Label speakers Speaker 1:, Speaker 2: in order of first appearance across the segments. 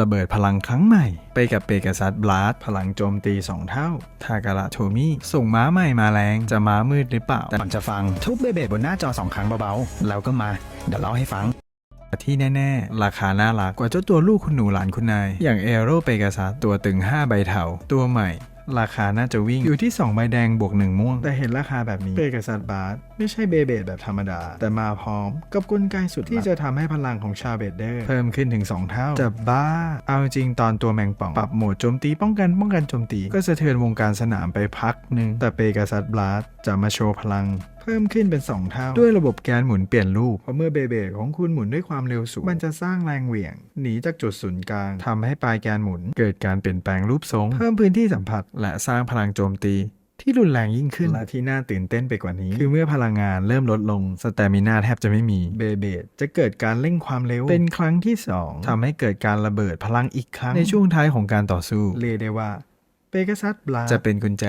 Speaker 1: ระเบิดพลังครั้งใหม่ ไปกับเปกัซัสบลาสพลังโจมตี 2 เท่า ทาการะโทมี่ส่งม้าใหม่มาแรงจะม้ามืดหรือเปล่า
Speaker 2: แต่ก่อนจะฟังทุบเบเบดบนหน้าจอสองครั้งเบาๆ แล้วก็มา เดี๋ยวเล่าให้ฟัง
Speaker 1: ที่แน่ ๆ ราคาน่ารักกว่าเจ้าตัวลูกคุณหนูหลานคุณนาย อย่างเอโรเปกาซัสตัวตึง 5 ใบเถาตัวใหม่ ราคาน่าจะวิ่งอยู่ที่ 2 ใบแดงบวก 1 ม่วง แต่เห็นราคาแบบนี้เปกาซัสบาร์ไม่ใช่เบเบดแบบธรรมดา แต่มาพร้อมกับกลไกสุดที่จะทำให้พลังของชาวเบดเดอร์ เพิ่มขึ้นถึง 2 เท่า จะบ้า เอาจริงตอนตัวแมงป่อง ปรับโหมดโจมตีป้องกันป้องกันโจมตี ก็สะเทือนวงการสนามไปพักหนึ่งแต่เปกาซัสบลาสจะมาโชว์พลังเพิ่มขึ้นเป็น 2 เท่า ด้วยระบบแกนหมุนเปลี่ยนรูปเพราะเมื่อเบเบดของคุณหมุนด้วยความเร็วสูง มันจะสร้างแรงเหวี่ยง หนีจากจุดศูนย์กลางทำให้ปลายแกนหมุน เกิดการเปลี่ยนแปลงรูปทรง เพิ่มพื้นที่สัมผัส และสร้างพลังโจมตีที่รุนแรงยิ่งขึ้นและที่น่าตื่นเต้นไปกว่านี้ คือเมื่อพลังงานเริ่มลดลงสเตมินาแทบจะไม่มีเบเบดจะเกิดการเร่งความเร็ว เป็นครั้งที่ 2ทำให้เกิดการระเบิดพลังอีกครั้ง ในช่วงท้ายของการต่อสู้เรียกได้ว่าเปกัสซัสบลาจะเป็นกุญแจ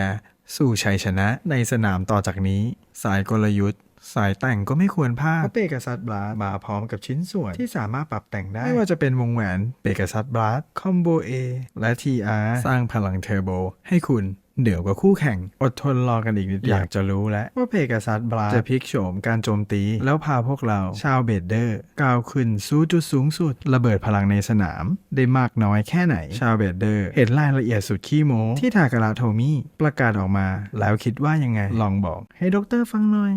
Speaker 1: สู่ชัยชนะในสนามต่อจากนี้ สายกลยุทธ์สายแต่งก็ไม่ควรพลาดเพราะเปกัสซัสบลัสมาพร้อมกับชิ้นส่วนที่สามารถปรับแต่งได้ ไม่ว่าจะเป็นวงแหวนเปกัสซัสบลัสคอมโบ A และ TR สร้างพลังเทอร์โบให้คุณ เหนือกว่าคู่แข่งอดทนรอกันอีกนิดอยากจะรู้แล้วว่าเพกัสซัสบลาจะพลิกโฉมการโจมตี แล้วพาพวกเราชาวเบดเดอร์ก้าวขึ้นสู่จุดสูงสุด ระเบิดพลังในสนาม ได้มากน้อยแค่ไหน ชาวเบดเดอร์ เห็นรายละเอียดสุดขี้โม้ที่ทาการาโทมิประกาศออกมา แล้วคิดว่ายังไงลองบอกให้ด็อกเตอร์ฟังหน่อย